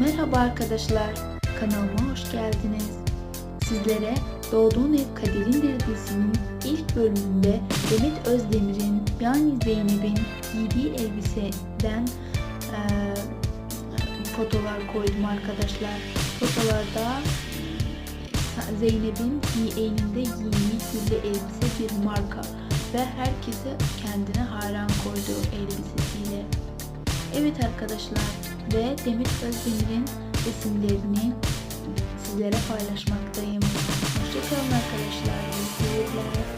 Merhaba arkadaşlar, kanalıma hoş geldiniz. Sizlere Doğduğun Ev Kaderindir dizisinin ilk bölümünde Demet Özdemir'in yani Zeynep'in giydiği elbiseden eee, fotolar koydum arkadaşlar. Fotolarda Zeynep'in elinde giydiği güllü elbise bir marka ve herkese kendine hayran koyduğu elbisesiyle. Evet arkadaşlar ve Demet Özdemir'in resimlerini sizlere paylaşmaktayım. Hoşçakalın arkadaşlar. Seyirler.